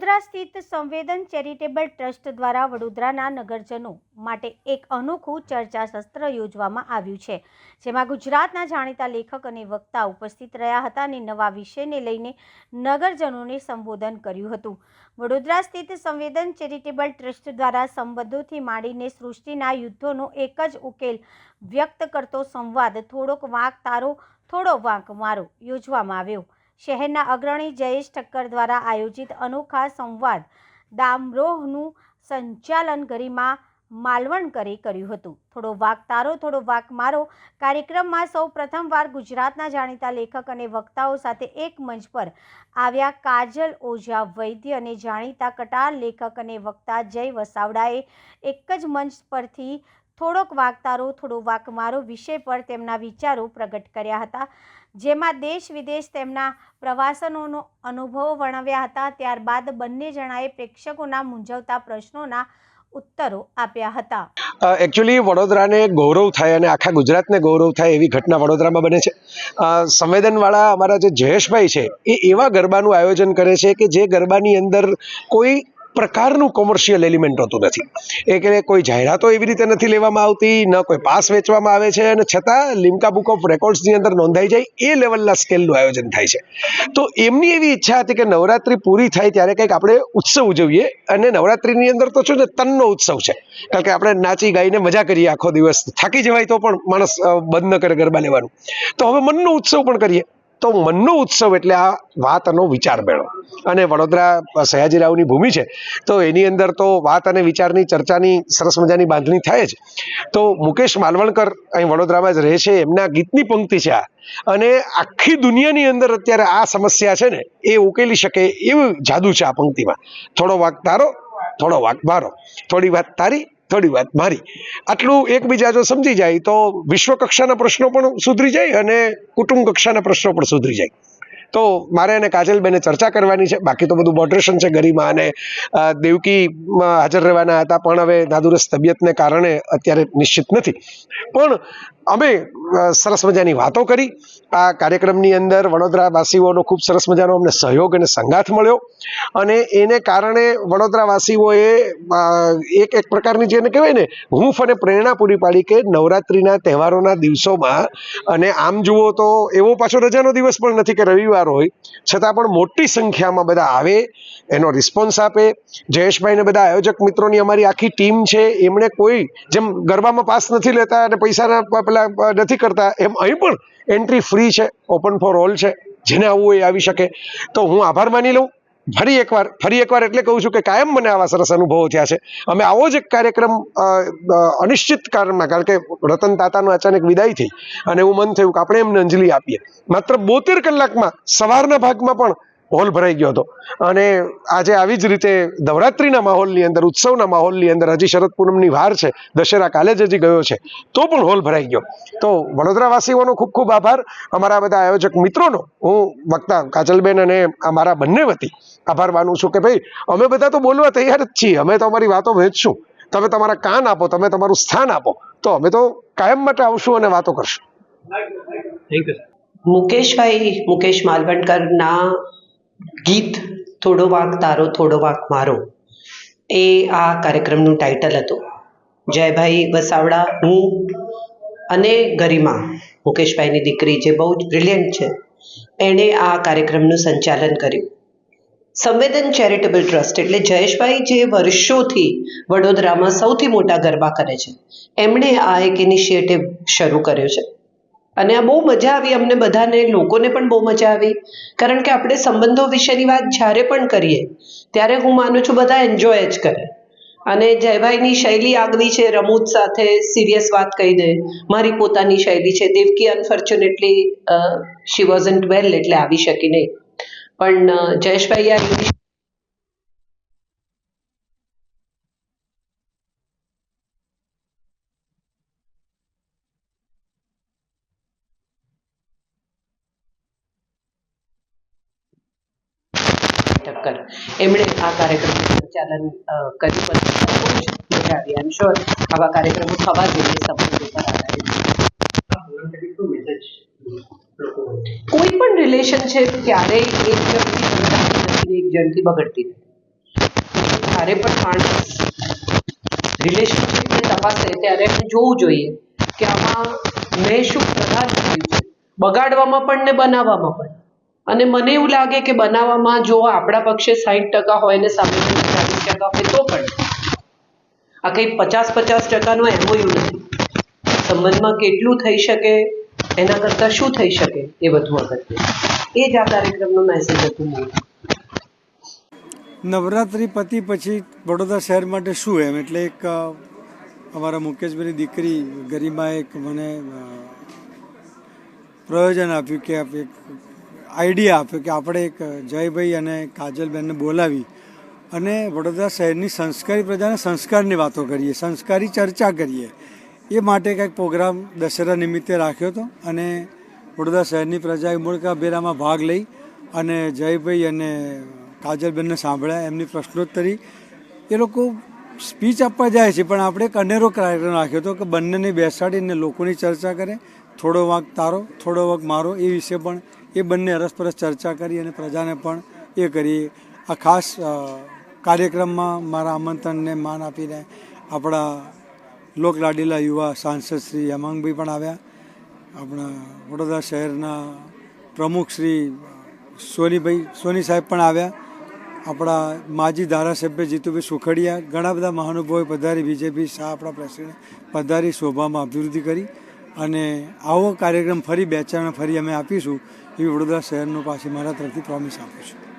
વડોદરા સ્થિત સંવેદન charitable trust દ્વારા વડોદરાના નગરજનો માટે એક અનોખું ચર્ચા સત્ર યોજવામાં આવ્યું છે, જેમાં ગુજરાતના જાણીતા લેખક અને વક્તા ઉપસ્થિત રહ્યા હતા અને નવા વિષયને લઈને નગરજનોને સંબોધન કર્યું હતું. વડોદરા સ્થિત સંવેદન ચેરિટેબલ ટ્રસ્ટ દ્વારા સંબંધોથી માંડીને સૃષ્ટિના યુદ્ધોનો એક જ ઉકેલ વ્યક્ત કરતો સંવાદ થોડોક વાંક તારો, થોડો વાંક મારો યોજવામાં આવ્યો. શહેરના અગ્રણી જયેશ ઠક્કર દ્વારા આયોજિત અનોખા સંવાદ દામરોહનું સંચાલન ગરિમા માલવણકરે કર્યું હતું. થોડો વાક તારો થોડો વાક મારો કાર્યક્રમમાં સૌ પ્રથમવાર ગુજરાતના જાણીતા લેખક અને વક્તાઓ સાથે એક મંચ પર આવ્યા કાજલ ઓઝા વૈદ્ય અને જાણીતા કટાર લેખક અને વક્તા જય વસાવડાએ એક જ મંચ પરથી થોડોક વાક તારો થોડો વાક મારો વિષય પર તેમના વિચારો પ્રગટ કર્યા હતા. જેમાં દેશ વિદેશ તેમના પ્રવાસનોનો અનુભવો વર્ણવ્યા હતા. ત્યારબાદ બંને જણાએ પ્રેક્ષકોના મૂંઝવતા પ્રશ્નોના ઉત્તરો આપ્યા હતા. એકચ્યુઅલી વડોદરાને ગૌરવ થાય અને આખા ગુજરાતને ગૌરવ થાય એવી ઘટના વડોદરામાં બને છે. સંવેદનવાળા અમારા જે જયેશભાઈ છે, એ એવા ગરબાનું આયોજન કરે છે કે જે ગરબાની અંદર કોઈ પ્રકારનું કોમર્શિયલ એલિમેન્ટ હોતું નથી. એ કે કોઈ જાહેરાતો એવી રીતે નથી લેવામાં આવતી, ન કોઈ પાસ વેચવામાં આવે છે અને છતાં લિમ્કા બુક ઓફ રેકોર્ડ્સની અંદર નોંધાઈ જાય એ લેવલના સ્કેલનું આયોજન થાય છે. તો એમની એવી ઈચ્છા હતી કે નવરાત્રિ પૂરી થાય ત્યારે કંઈક આપણે ઉત્સવ ઉજવીએ અને નવરાત્રિની અંદર તો શું ને તનનો ઉત્સવ છે. કારણ કે આપણે નાચી, ગાઈને મજા કરીએ આખો દિવસ. થાકી જવાય તો પણ માણસ બંધ ન કરે ગરબા લેવાનું. તો હવે મનનો ઉત્સવ પણ કરીએ. તો મનનો ઉત્સવ એટલે આ વાતનો વિચાર મેળો. અને વડોદરા સયાજીરાવની ભૂમિ છે, તો એની અંદર તો વાત અને વિચારની, ચર્ચાની, સરસ મજાની બાંધણી થાય જ. તો મુકેશ માલવણકર અહીં વડોદરામાં જ રહે છે, એમના ગીતની પંક્તિ છે આ. અને આખી દુનિયાની અંદર અત્યારે આ સમસ્યા છે ને, એ ઉકેલી શકે એવું જાદુ છે આ પંક્તિમાં. થોડો વાક તારો, થોડો વાક મારો. થોડી વાત તારી થોડી વાત મારી. આટલું એકબીજા જો સમજી જાય તો વિશ્વ કક્ષાના પ્રશ્નો પણ સુધરી જાય અને કુટુંબ કક્ષાના પ્રશ્નો પણ સુધરી જાય. તો મારે અને કાજલબેને ચર્ચા કરવાની છે. બાકી તો બધું મોડરેશન છે ગરિમા અને દેવકીમાં હાજર રહેવાના હતા. પણ હવે નાદુરસ્ત તબિયતને કારણે અત્યારે નિશ્ચિત નથી. પણ અમે સરસ મજાની વાતો કરી. આ કાર્યક્રમની અંદર વડોદરાવાસીઓનો ખૂબ સરસ મજાનો અમને સહયોગ અને સંગાથ મળ્યો. અને એને કારણે વડોદરાવાસીઓએ એક એક પ્રકારની જેને કહેવાય ને, હૂંફ અને પ્રેરણા પૂરી પાડી કે નવરાત્રિના તહેવારોના દિવસોમાં, અને આમ જુઓ તો એવો પાછો રજાનો દિવસ પણ નથી કે રવિવાર હોય, છતાં પણ મોટી સંખ્યામાં બધા આવે, એનો રિસ્પોન્સ આપે. જયેશભાઈને બધા આયોજક મિત્રોની અમારી આખી ટીમ છે, એમણે કોઈ જેમ ગરબામાં પાસ નથી લેતા અને પૈસાના પેલા અ, નથી કરતા એમ અહીં પણ એન્ટ્રી ફ્રી છે ઓપન ફોર ઓલ છે જેને આવવું એ આવી શકે. તો હું આભાર માની લઉં. ફરી એકવાર ફરી એકવાર એટલે કહું છું કે કાયમ મને આવા સરસ અનુભવો થયા છે. અમે આવો જ એક કાર્યક્રમ અનિશ્ચિત કાળમાં કારણ કે રતન તાતાનો અચાનક વિદાય થઈ અને એવું મન થયું કે આપણે એમને અંજલિ આપીએ. માત્ર બોતેર કલાકમાં સવારના ભાગમાં પણ હોલ ભરાઈ ગયો હતો. અને આજે આવી જ રીતે નવરાત્રિના માહોલની અંદર, ઉત્સવના માહોલની અંદર હજી શરદ પૂનમની વાર છે. દશેરા કાલે જ હજી ગયો છે. તો પણ હોલ ભરાઈ ગયો. તો વડોદરાવાસીઓનો ખૂબ ખૂબ આભાર. અમારા બધા આયોજક મિત્રોનો હું વક્તા કાજલબેન અને અમારા બંને વતી આભાર માનું છું કે ભાઈ, અમે બધા તો બોલવા તૈયાર જ છીએ. અમે તો અમારી વાતો વહેંચશું તમે તમારા કાન આપો, તમે તમારું સ્થાન આપો. તો અમે તો કાયમ માટે આવશું અને વાતો કરશું. મુકેશભાઈ, મુકેશ માલવણકરના ગીત થોડો વાંક તારો, થોડો વાંક મારો. એ આ કાર્યક્રમનું ટાઇટલ હતું. જયભાઈ વસાવડા, હું અને ગરિમા મુકેશભાઈની દીકરી જે બહુ જ બ્રિલિયન્ટ છે, એણે આ કાર્યક્રમનું સંચાલન કર્યું. સંવેદન ચેરિટેબલ ટ્રસ્ટ એટલે જયેશભાઈ જે વર્ષોથી વડોદરામાં સૌથી મોટા ગરબા કરે છે. એમણે આ એક ઇનિશિયેટિવ શરૂ કર્યો છે. અને આ બહુ મજા આવી અમને બધાને લોકોને પણ બહુ મજા આવી. કારણ કે આપણે સંબંધો વિશેની વાત જ્યારે પણ કરીએ ત્યારે હું માનું છું બધા એન્જોય જ કરે. અને જયભાઈની શૈલી આગવી છે રમૂજ સાથે સિરિયસ વાત કહી દે મારી પોતાની શૈલી છે. Devaki unfortunately she wasn't well એટલે આવી શકી નહીં. પણ અ, જયેશભાઈ આ યુનિ- ઠક્કર એમણે આ કાર્યક્રમનું સંચાલન કર્યું પણ ખૂબ જ મજા આવી આઈ શ્યોર આવા કાર્યક્રમો થવા જોઈએ સંબંધો પર આધારિત. કોઈ પણ રિલેશનશિપ ક્યારેય એક નથી, એક જણથી બગડતી નથી. જ્યારે પણ માણસ રિલેશનશિપને તપાસે, ત્યારે એને જોવું જોઈએ કે આમાં મેં શું પ્રદાન કર્યું છે. બગાડવામાં પણ ને બનાવવામાં પણ. અને મને એવું લાગે કે બનાવવામાં જો આપણા પક્ષે સાઠ ટકા હોય ને સામે ચાલીસ ટકા હોય તો પણ. આ કંઈ પચાસ પચાસ ટકાનો એમઓયુ નથી. સંબંધમાં કેટલું થઈ શકે, એના કરતાં શું થઈ શકે એ વધુ અગત્ય એ જ આ કાર્યક્રમનો મેસેજ હતો મૂળ નવરાત્રિ પતિ પછી વડોદરા શહેર માટે શું એમ? એટલે એક અમારા મુકેશભાઈની દીકરી ગરિમાએ એક મને પ્રયોજન આપ્યું કે આપ એક આઈડિયા આપ્યો કે આપણે એક જયભાઈ અને કાજલબેનને બોલાવી અને વડોદરા શહેરની સંસ્કારી પ્રજાને સંસ્કારની વાતો કરીએ, સંસ્કારી ચર્ચા કરીએ. એ માટે કંઈક પ્રોગ્રામ દશેરા નિમિત્તે રાખ્યો હતો અને વડોદરા શહેરની પ્રજાએ મૂળકાભેરામાં ભાગ લઈ અને જયભાઈ અને કાજલબેનને સાંભળ્યા, એમની પ્રશ્નોત્તરી. એ લોકો સ્પીચ આપવા જાય છે, પણ આપણે એક અનેરો કાર્યક્રમ રાખ્યો હતો કે બંનેને બેસાડીને લોકોની ચર્ચા કરે, થોડો વાંક તારો, થોડો વાંક મારો, એ વિશે પણ એ બંને અરસપરસ ચર્ચા કરી અને પ્રજાને પણ એ કરી. આ ખાસ કાર્યક્રમમાં મારા આમંત્રણને માન આપીને આપણા લોકલાડીલા યુવા સાંસદ શ્રી હેમાંગભાઈ પણ આવ્યા. આપણા વડોદરા શહેરના પ્રમુખ શ્રી સોનીભાઈ, સોની સાહેબ પણ આવ્યા. આપણા માજી ધારાસભ્ય જીતુભાઈ સુખડિયા, ઘણા બધા મહાનુભાવોએ પધારી, બીજેપી શાહ આપણા પ્રેસિડેન્ટ પધારી, શોભામાં અભિવૃદ્ધિ કરી. અને આવો કાર્યક્રમ ફરી બે ચાર ફરી અમે આપીશું. એવી વડોદરા શહેરનો પાછી મારા તરફથી પ્રોમિસ આપું છું.